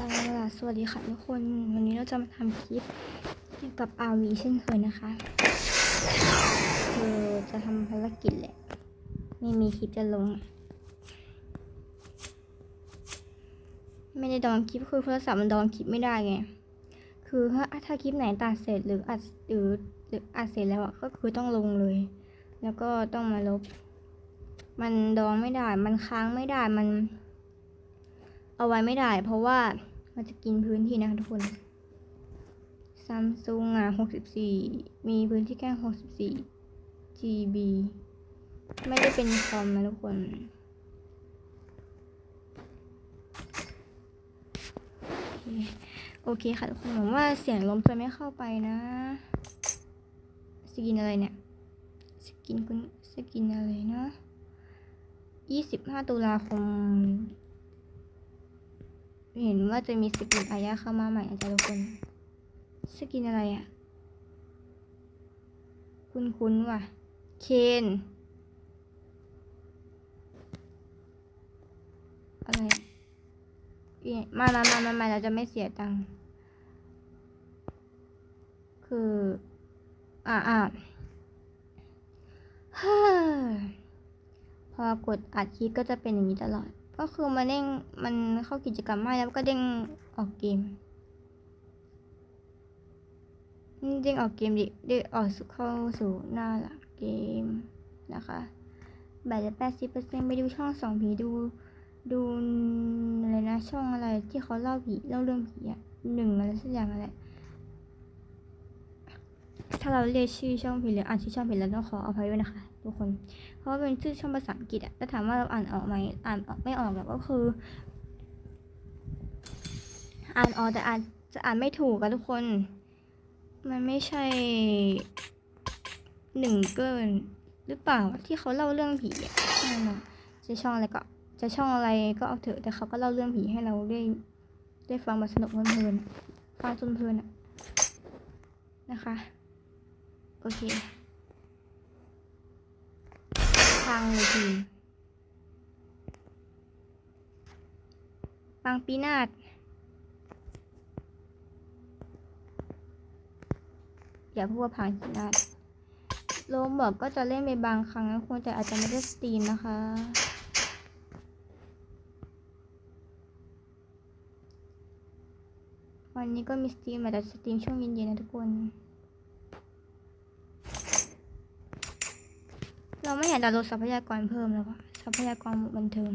เอาล่ะสวัสดีค่ะทุกคน วันนี้เราจะมาทำคลิปเกี่ยวกับ RV เช่นเคยนะคะคือจะทำภารกิจแหละ ไม่มีคลิปจะลง ไม่ได้ดองคลิปคือโทรศัพท์มันดองคลิปไม่ได้ไง คือถ้าถ้าคลิปไหนตัดเสร็จหรืออัดหรือหรืออัดเสร็จแล้วอะก็คือต้องลงเลย แล้วก็ต้องมาลบ มันดองไม่ได้ มันค้างไม่ได้มันเอาไว้ไม่ได้เพราะว่า มันจะกินพื้นที่นะคะทุกคนซัมซุงอะ64มีพื้นที่แค่64 GB ไม่ได้เป็นคอมนะทุกคนโอเคโอเคค่ะทุกคนหวังว่าเสียงลมจะไม่เข้าไปนะ สกินอะไรเนี่ย สกินคุณสกินอะไรนะ 25 ตุลาคม เห็นว่าจะมีสกินอายะเข้ามาใหม่อาจารย์ทุกคน สกินอะไรอะ่ะคุ้นคุ้นว่ะ เคน อะไรมามามามามาเราจะไม่เสียตังค์ คือ อ่าอ่าพอกดอัดคลิปก็จะเป็นอย่างนี้ตลอด ก็คือมันเด้งมันเข้ากิจกรรมไม่แล้วก็เด้งออกเกมเด้งออกเกมดิเด้งออกเข้าสู่หน้าหลักเกมนะคะแบตจะแปดสิบเปอร์เซ็นต์ไปดูช่องสองผีดูดูอะไรนะช่องอะไรที่เขาเล่าผีเล่าเรื่องผีอะหนึ่งอะไรสักอย่างอะไร ถ้าเราเรียกชื่อช่องผิดหรืออ่านชื่อช่องผิดแล้วต้องขออภัยด้วยนะคะทุกคน เพราะว่าเป็นชื่อช่องภาษาอังกฤษอะแต่ถามว่าเราอ่านออกไหมอ่านออกไม่ออกแบบก็คือ อ่านออกแต่อ่านจะอ่านไม่ถูกอะทุกคน มันไม่ใช่หนึ่งเกินหรือเปล่าที่เขาเล่าเรื่องผีอะจะช่องอะไรก็จะช่องอะไรก็เอาเถอะแต่เขาก็เล่าเรื่องผีให้เราได้ได้ฟังมาสนุกเพลินฟังจนเพลินอะนะคะ โอเคทางเลยทีมบางปีนาศอย่าพูดว่าพังปีนาศโลมบอกก็จะเล่นไปบางครั้งนะคุณแต่อาจจะไม่ได้สตรีมนะคะวันนี้ก็มีสตรีมแต่สตรีมช่วงเย็นๆนะทุกคน เราไม่อยากดาวน์โหลดทรัพยากรเพิ่มแล้วอะทรัพยากรบันเทิง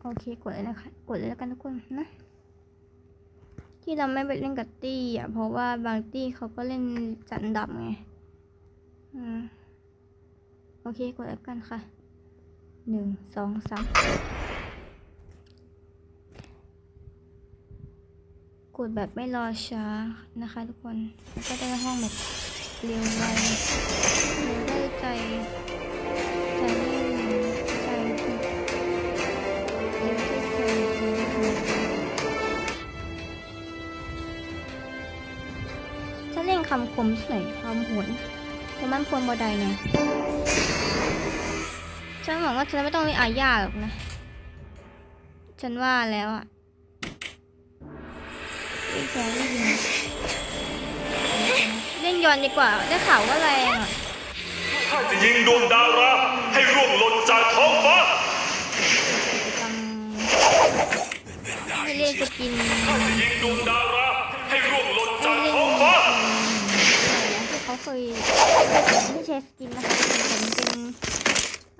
โอเคกดเลยนะคะ กดเลยแล้วกันทุกคนนะ ที่เราไม่ไปเล่นกับตี้อะ เพราะว่าบางตี้เขาก็เล่นจันดับไงอืมโอเคกดแล้วกันค่ะหนึ่งสองสาม ดแบบไม่รอช้านะคะทุกคนแล้วก็ได้ห้องแบบเร็วไวเร็วได้ใจใจเล่นใจถูกเร็วได้ใจใจถูกจะเล่นคำคมสวยคำหวนแต่มันพวนบอใดเนี่ยฉันหวังว่าฉันไม่ต้องเล่นอาญาหรอกนะ ฉันว่าแล้วอะไม่แกได้ยิน เล่นย้อนดีกว่า ได้ข่าวว่าแรงอะข้าจะยิงดวงดาราให้ร่วงหล่นจากท้องฟ้ากิจกรรมให้เล่นสกินข้าจะยิงดวงดาราให้ร่วงหล่นให้จากเล่นท้องฟ้าที่เขาเคยที่ใช้สกินนะคะเป็นเป็น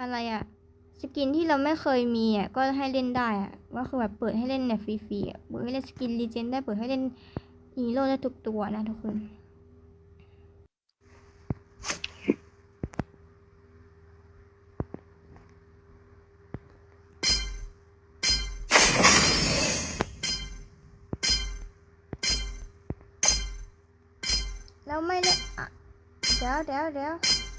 อะไรอะ สกินที่เราไม่เคยมีอะก็ให้เล่นได้อะก็คือแบบเปิดให้เล่นเนี่ยฟรีๆอะเปิดให้เล่นสกินรีเจนได้เปิดให้เล่นฮีโร่ได้ทุกตัวนะทุกคนแล้วไม่ได้อะเดี๋ยวเดี๋ยวเดี๋ยว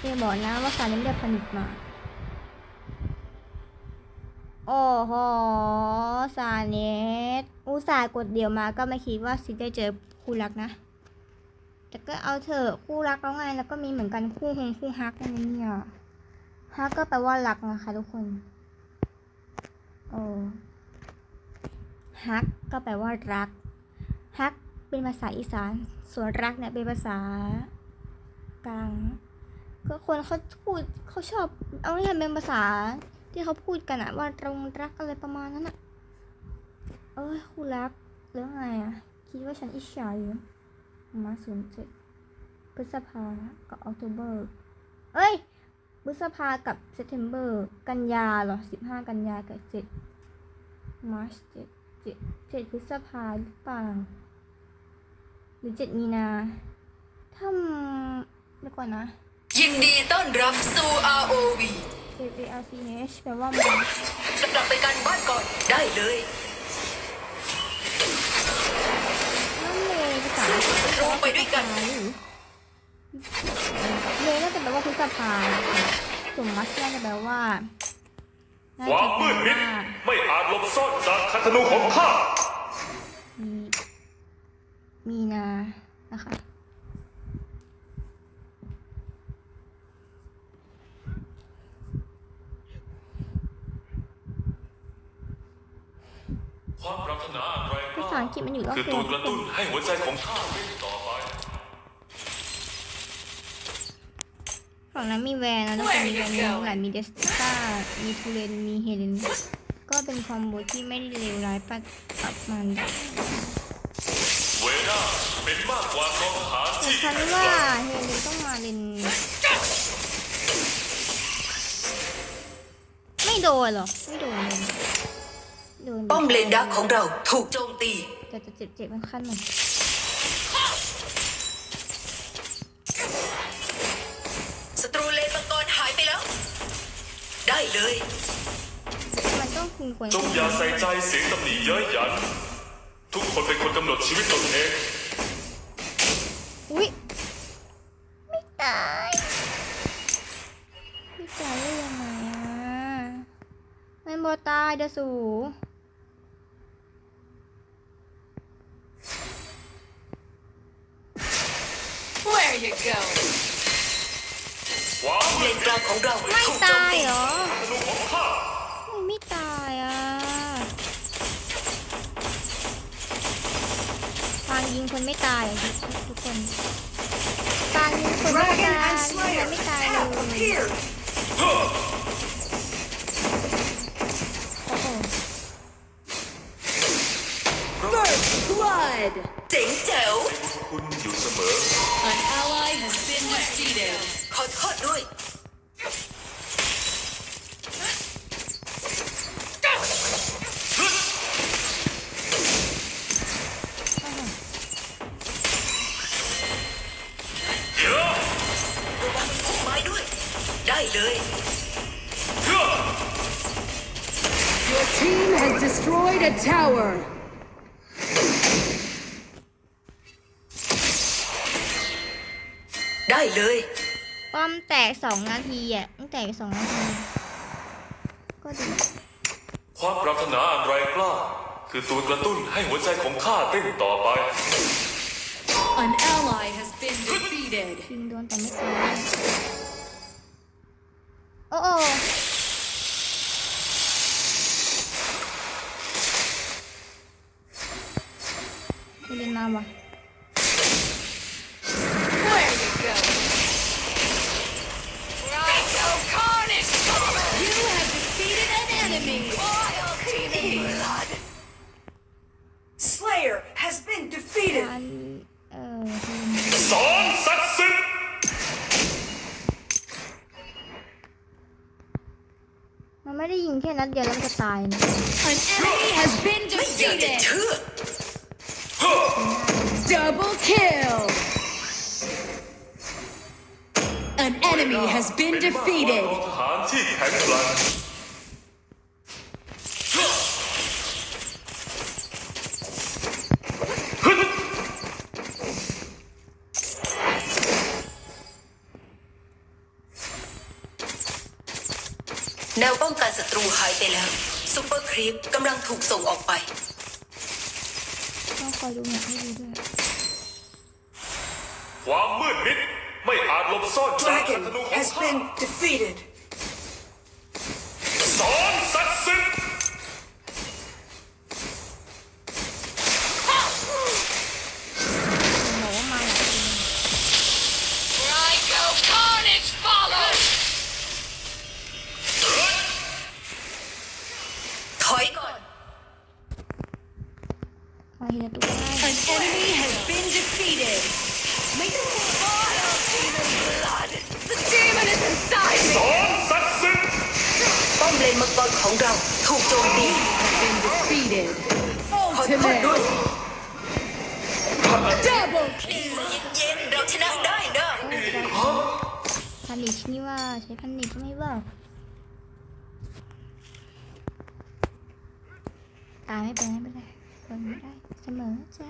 เดี๋ยบอกนะว่าสารนี้ไม่ได้ผลิตมา โอ้โหซาเนตอุตส่าห์กดเดียวมาก็ไม่คิดว่าสิได้เจอคู่รักนะ แต่ก็เอาเถอะคู่รักแล้วไงแล้วก็มีเหมือนกันคู่ฮงคู่ฮักนั่นเนี่ยฮักก็แปลว่ารักนะคะทุกคนโอ้ฮักก็แปลว่ารัก ฮักเป็นภาษาอีสาน ส่วนรักเนี่ยเป็นภาษากลาง ก็คนเขาพูดเขาชอบ เอาง่ายเป็นภาษาที่เขาพูดกันอะว่าตรงรักอะไรประมาณนั้นอะเอ้ยคู่รักแล้วไงอะคิดว่าฉันอิจฉาอยู่มาศูนย์เจ็ดพฤษภากับออกโตเบอร์เอ้ยพฤษภากับเซปเทมเบอร์กันยาเหรอสิบห้ากันยากับเจ็ดมาร์ชเจ็ดเจ็ดเจ็ดพฤษภาหรือเปล่าหรือเจ็ดมีนาถ้าเดี๋ยวก่อนนะ ยินดีต้อนรับสู่ ROV J A R C H แปลว่ามันจะกลับไปกันบ้านก่อนได้เลยนั่นเลยภาษาสู้ศัตรูไปด้วยกันเลยน่าจะแปลว่าพฤษภาส่วนมัสน่าจะแปลว่าน่าควาจะมแปลมืดมิดว่าไม่อาจหลบซ่อนจากคันธนูของข้า มีมีนานะคะ ความปรารถนาอันแรง ภาษาอังกฤษมันอยู่รอบคือตัตัววกระตุ้นให้หัวใจของข้าวิ่งต่อไปฝั่งนั้นมีแวนนะแล้วก็มีแวนมีน้องหลานมีเดสตามีทูเรน มีเฮเลน ก็เป็นคอมโบที่ไม่ได้เลวร้ายปัดปับมันได้เวด้าเป็นมากกว่ากองทหารแต่ที่ฉันแข็งแกว่าร่งเฮเลนต้องมาเลนไม่โดนหรอกไม่โดนเลยโดน ป้อมเลนดักของเราถูกโจมตีแต่จะเจ็บเจ็บมันขั้นหน่อยศัตรูเลนมังกรหายไปแล้ว ได้เลยมันต้องคุณควรจงอย่าใส่ใจเสียงตำหนิเย้ยหยัน ทุกคนเป็นคนกำหนดชีวิตตนเองอุ้ยไม่ตายไม่ตายได้ยังไงอะไม่บอตายเดอสู Where you go ควาเลนกลางของเราไม่ถูกโจตายตีเหรอธนูของข้าไม่ตายอะปางยิงคนไม่ตายอะทุกคนปางยิงคนไม่ตายยิงคนไม่ตายเลยโอ้โห Blood! เจ๋งแจ๋ว อะตั้งแต่สองนาทีก็ดีความปรารถนาอันแรงกล้า คือตัวกระตุ้นให้หัวใจของข้าเต้นต่อไป An ally has been defeated. ยิงโดนแต่ไม่ตายโอ้โอ้ไม่เล่นน้ำว่ะ ค่นัดเดียวแล้วมันจะตายนะ An enemy has been ไม่อยากจะ defeated. เชื่อ Double kill. An enemy has been เป็นมากกว่า defeated. กองทหารที่แข็งแกร่ง แนวป้องกันศัตรูหายไปแล้วซูเปอร์ครีปกำลังถูกส่งออกไป ต้องคอยดูหนักให้ดีด้วยคความมืดมิดไม่อาจหลบซ่อนจากศั Dragon ตรูของ has ข้า been defeated. สอนศักดิ์สิทธิ์บอก ถูกโจมตี Been defeated. ขอโทษด้วย Double ใจเย็นๆเราชนะได้นะ พันนิชนี่ว่าใช้พันนิชไม่บอกตายไม่เป็นไรไม่เป็นไรทนไม่ได้เสมอจ้ะ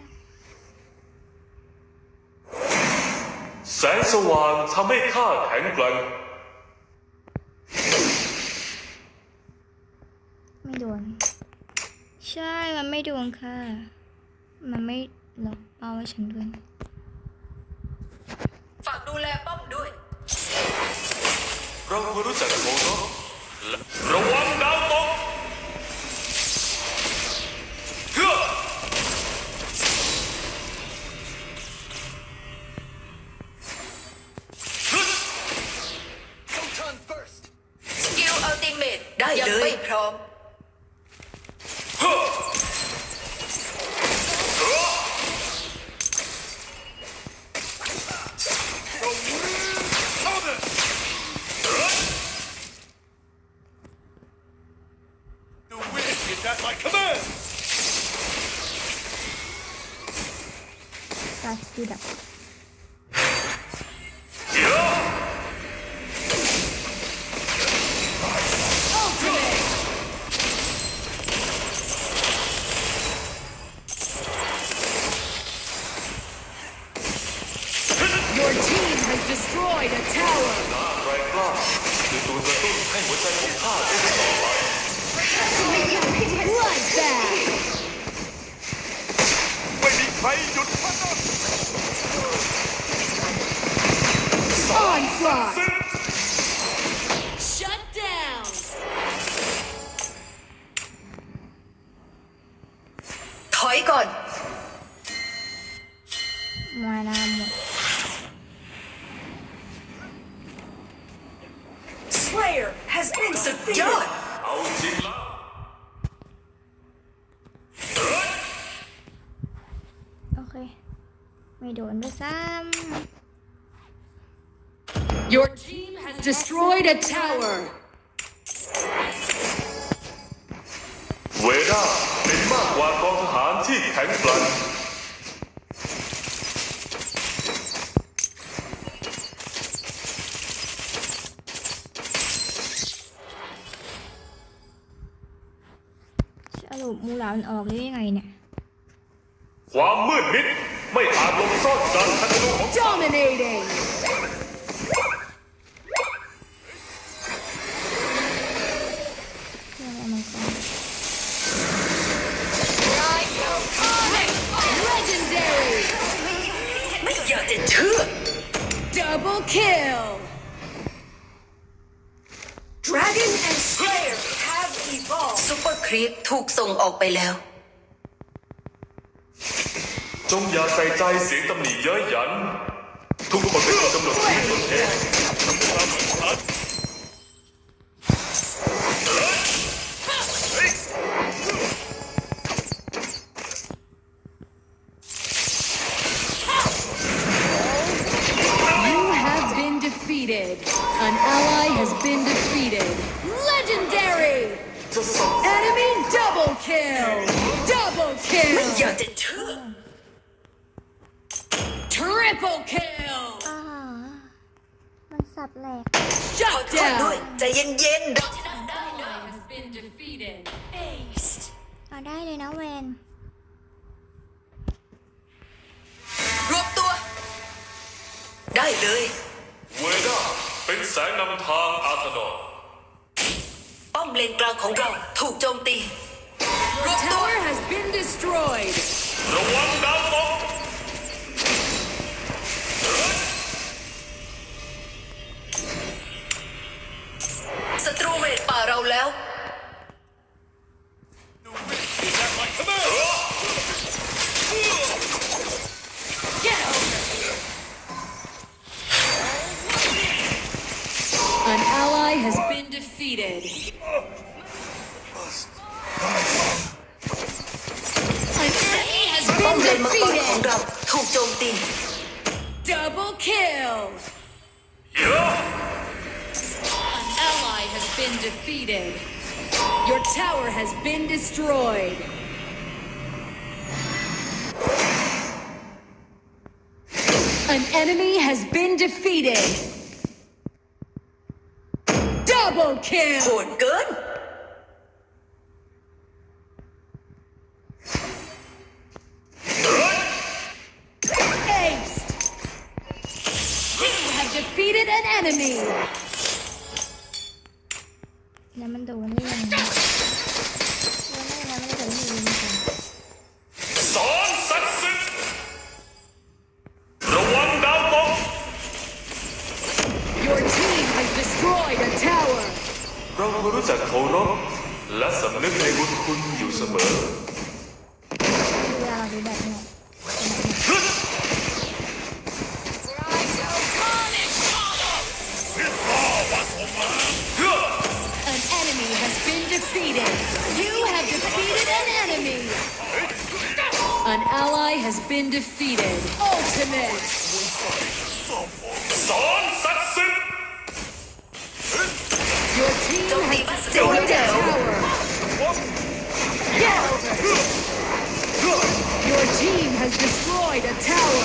แสงสว่างทำให้ข้าแข็งแกร่ง ไม่โดน ใช่มันไม่โดนค่ะ มันไม่หรอกเอาไว้ฉันด้วยฝากดูแลป้อมด้วย เราควรรู้จักโมโนและระวังดาวตกเฮ้อฮึด สกิลอัลติเมตได้เลยยังไม่พร้อม เฮ้อเฮ้อ The wind is at my command! กาสกิดับ เฮ้อ ultimate. Your team has destroyed a tower. แรงกล้าคือตัวกระตุ้นให้หัวใจของข้าเต้ นต่อไป Bloodbath. ไม่มีใครหยุดมัน ได้ Onslaught. Shut down. ถอยก่อนมานาหมด Slayer has been สุดยอดเ Your team has destroyed a tower. เวด้าเป็นมากกว่ากองทหารที่แข็งแกร่งำสรุปมูหลานออกได้ยังไงเนี่ย ความมืดมิด ไม่อาจหลบซ่อนจากศัตรูของข้า Dominating. Kill. Dragon and Slayer have evolved ซูเปอร์ครีปถูกส่งออกไปแล้ว จงอย่าใส่ใจเสียงตำหนิเย้ยหยัน ทุกคนเป็นคนกำหนดชีวิตตนเองทำตาม An ally has been defeated. Legendary. จะส่ง Enemy double kill. Double ไม่ kill. อยากจะเชื่อ Triple kill. อ่ามันสับแหลก ขอ Shut โทษด้วย down. ใจเย็นๆเราชนะได้ has been defeated. เอาได้เลยนะเวน รวบตัว ได้เลย เวด้า เป็นแสงนำทางอาธนอนป้อมเลนกลางของเราถูกโจมตีรวตัว has been destroyed. ระวังดาวตกศัตรูเวทป่าเราแล้ว เออ defeated. An enemy has been defeated. Double kill. An ally has been defeated. Your tower has been destroyed. An enemy has been defeated. Double โห kill. ดเกิน Ace. You have defeated an enemy. แล้วมันโดน An ally has been defeated. Ultimate. สอนศักดิ์สิทธิ์ Your team Don't has leave us destroyed a down. tower. Get over. Your team has destroyed a tower.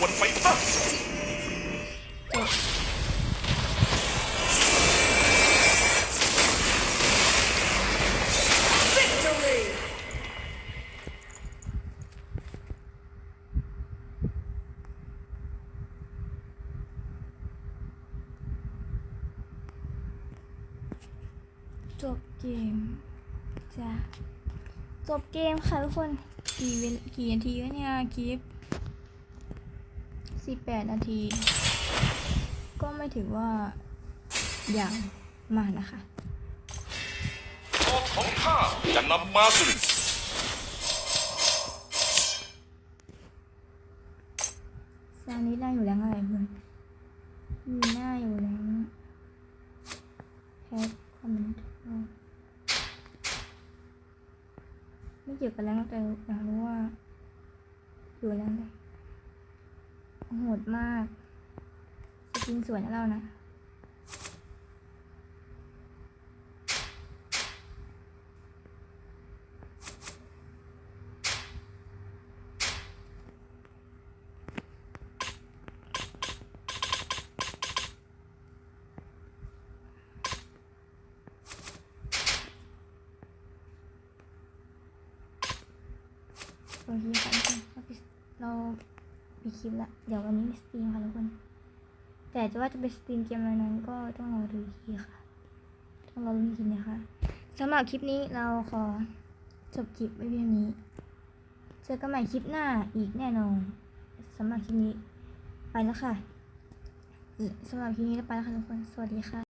วนไปซะจบเกมจ้ะจบเกมค่ะทุกคน กี่เวลกี่นาทีวะเนี่ยคลิป สิบแปดนาที ก็ไม่ถือว่าอย่างมากนะคะออกของข้าจะนำมาซึ่งซานี้ได้อยู่แรงอะไรเพื่อนมีหน้าอยู่แรงแฮกคอมเมนต์ไม่เกี่ยวกับแรงแต่อยากรู้ว่าอยู่แรงไหน โหดมากสกินสวยนะเรานะ โอเคค่ะทุกคนเราปิดเรา ปิดคลิปละ เดี๋ยววันนี้มีสตรีมค่ะทุกคน แต่จะว่าจะไปสตรีมเกมอะไรนั้นก็ต้องรอดูทีค่ะ ต้องรอดูอีกทีนะคะสำหรับคลิปนี้เราขอจบคลิปไว้เพียงนี้ เจอกันใหม่คลิปหน้าอีกแน่นอนสำหรับคลิปนี้ไปแล้วค่ะสำหรับคลิปนี้ไปแล้วค่ะทุกคน สวัสดีค่ะ